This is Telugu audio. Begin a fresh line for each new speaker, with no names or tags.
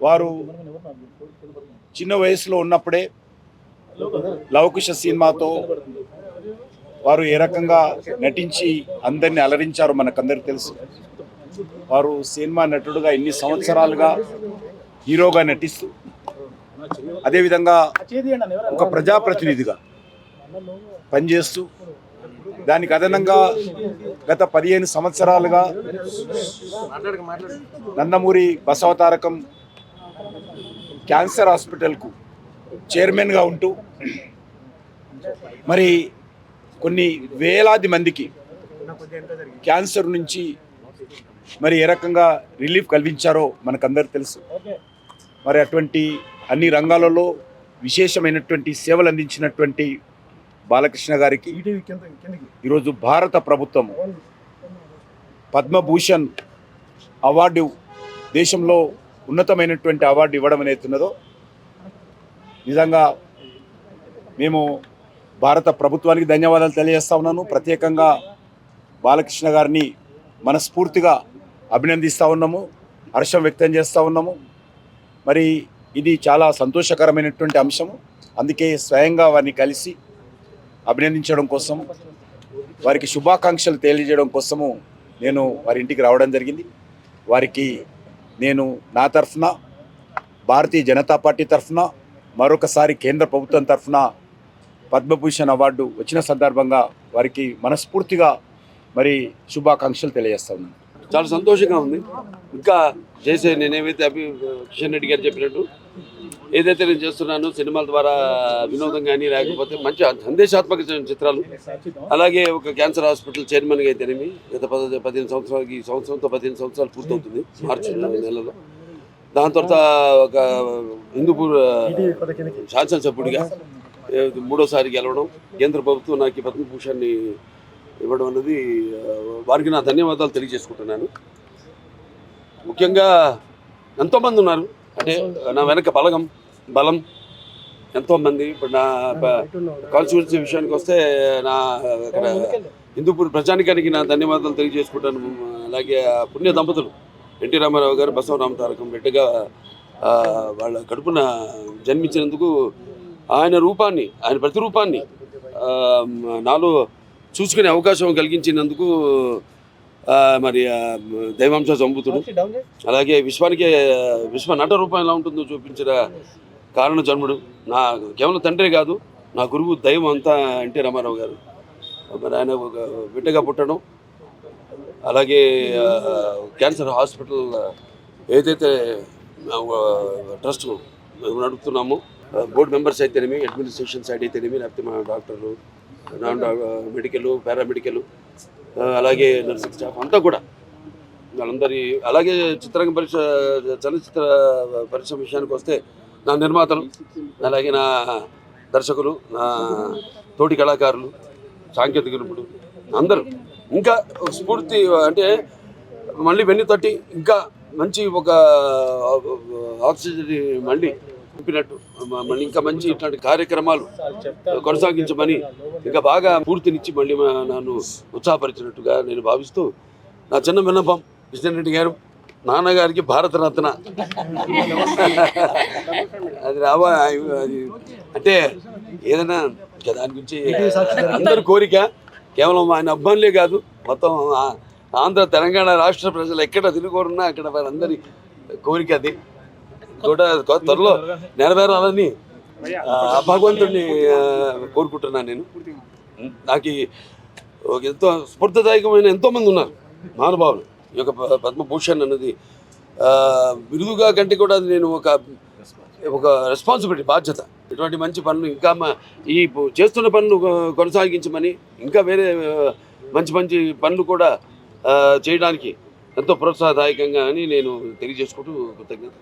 వారు చిన్న వయసులో ఉన్నప్పుడే లవకుశ సినిమాతో వారు ఏ రకంగా నటించి అందరిని అలరించారో మనకందరికి తెలుసు. వారు సినిమా నటుడుగా ఎన్ని సంవత్సరాలుగా హీరోగా నటిస్తూ అదేవిధంగా ఒక ప్రజాప్రతినిధిగా పనిచేస్తూ దానికి అదనంగా గత పదిహేను సంవత్సరాలుగా నందమూరి బసవతారకం క్యాన్సర్ హాస్పిటల్కు చైర్మన్గా ఉంటూ మరి కొన్ని వేలాది మందికి క్యాన్సర్ నుంచి మరి ఏ రకంగా రిలీఫ్ కల్పించారో మనకందరు తెలుసు. మరి అటువంటి అన్ని రంగాలలో విశేషమైనటువంటి సేవలు అందించినటువంటి బాలకృష్ణ గారికి ఈరోజు భారత ప్రభుత్వం పద్మభూషణ్ అవార్డు దేశంలో ఉన్నతమైనటువంటి అవార్డు ఇవ్వడం అనేది ఉన్నదో నిజంగా మేము భారత ప్రభుత్వానికి ధన్యవాదాలు తెలియజేస్తా ఉన్నాను. ప్రత్యేకంగా బాలకృష్ణ గారిని మనస్ఫూర్తిగా అభినందిస్తూ ఉన్నాము. హర్షం వ్యక్తం చేస్తూ ఉన్నాము. మరి ఇది చాలా సంతోషకరమైనటువంటి అంశము. అందుకే స్వయంగా వారిని కలిసి అభినందించడం కోసం వారికి శుభాకాంక్షలు తెలియజేయడం కోసము నేను వారి ఇంటికి రావడం జరిగింది. వారికి నేను నా తరఫున భారతీయ జనతా పార్టీ తరఫున మరొకసారి కేంద్ర ప్రభుత్వం తరఫున పద్మభూషణ్ అవార్డు వచ్చిన సందర్భంగా వారికి మనస్ఫూర్తిగా మరి శుభాకాంక్షలు తెలియజేస్తా ఉన్నాను.
చాలా సంతోషంగా ఉంది. ఇంకా చేసే నేనేమైతే అభి కిషన్ రెడ్డి గారు చెప్పినట్టు ఏదైతే నేను చేస్తున్నానో సినిమాల ద్వారా వినోదం కానీ లేకపోతే మంచి సందేశాత్మక చిత్రాలు. అలాగే ఒక క్యాన్సర్ హాస్పిటల్ చైర్మన్గా అయితేనేమి గత పద పదిహేను సంవత్సరాలకి ఈ సంవత్సరంతో పదిహేను సంవత్సరాలు పూర్తవుతుంది మార్చి నెలలో. దాని తర్వాత ఒక హిందూపూర్ శాసనసభ్యుడిగా మూడోసారి గెలవడం కేంద్ర ప్రభుత్వం నాకు ఈ పద్మభూషణ్ని ఇవ్వడం అన్నది వారికి నా ధన్యవాదాలు తెలియజేసుకుంటున్నాను. ముఖ్యంగా ఎంతోమంది ఉన్నారు. అంటే నా వెనక బలగం బలం ఎంతోమంది. ఇప్పుడు నా కాన్స్టిట్యూన్సీ విషయానికి వస్తే నా ఇక్కడ హిందూపూర్ ప్రజానికానికి నా ధన్యవాదాలు తెలియజేసుకుంటాను. అలాగే ఆ పుణ్య దంపతులు ఎన్టీ రామారావు గారు బసవరామ తారకం బిడ్డగా ఆ, వాళ్ళ కడుపున జన్మించినందుకు ఆయన రూపాన్ని ఆయన ప్రతిరూపాన్ని నాలో చూసుకునే అవకాశం కలిగించినందుకు మరి దైవాంశ సంబుతుడు అలాగే విశ్వానికి విశ్వ నట రూపం ఎలా ఉంటుందో చూపించిన కారణ జన్ముడు. నా కేవలం తండ్రే కాదు నా గురువు దైవం అంతా ఎన్టీ రామారావు గారు. మరి ఆయన ఒక బిడ్డగా పుట్టడం అలాగే క్యాన్సర్ హాస్పిటల్ ఏదైతే ట్రస్ట్ నడుపుతున్నామో బోర్డు మెంబర్స్ అయితేనేమి అడ్మినిస్ట్రేషన్ సైడ్ అయితేనేమి లేకపోతే మా డాక్టర్లు నాన్ మెడికల్ పారామెడికల్ అలాగే నర్సింగ్ స్టాఫ్ అంతా కూడా. వాళ్ళందరి అలాగే చిత్రంగ పరిష చలనచిత్ర పరిశ్రమ విషయానికి వస్తే నా నిర్మాతలు అలాగే నా దర్శకులు నా తోటి కళాకారులు సాంకేతిక నిపుణులు అందరూ. ఇంకా స్ఫూర్తి అంటే మళ్ళీ వెన్ను తట్టి ఇంకా మంచి ఒక ఆక్సిజన్ మళ్ళీ నింపినట్టు మళ్ళీ ఇంకా మంచి ఇట్లాంటి కార్యక్రమాలు కొనసాగించమని ఇంకా బాగా పూర్తినిచ్చి మళ్ళీ మా- నన్ను ఉత్సాహపరిచినట్టుగా నేను భావిస్తూ నా చిన్న విన్నపం విజయన్ రెడ్డి గారు. నాన్నగారికి భారతరత్న. అది రావా అది అంటే ఏదైనా దాని గురించి అందరి కోరిక కేవలం ఆయన అబ్బాయిలే కాదు మొత్తం ఆంధ్ర తెలంగాణ రాష్ట్ర ప్రజలు ఎక్కడ తిరుగురున్నా అక్కడ వారందరి కోరిక అది. కూడా త్వరలో నెరవేరాలని భగవంతుడిని కోరుకుంటున్నాను నేను. నాకు ఎంతో స్ఫూర్తిదాయకమైన ఎంతోమంది ఉన్నారు మహానుభావులు. ఈ యొక్క పద్మభూషణ్ అన్నది ఆ, బిరుదుగా కంటే కూడా నేను ఒక ఒక రెస్పాన్సిబిలిటీ బాధ్యత. ఇటువంటి మంచి పనులు ఇంకా ఈ చేస్తున్న పనులు కొనసాగించమని ఇంకా వేరే మంచి మంచి పనులు కూడా చేయడానికి ఎంతో ప్రోత్సాహదాయకంగా అని నేను తెలియజేసుకుంటూ కృతజ్ఞత.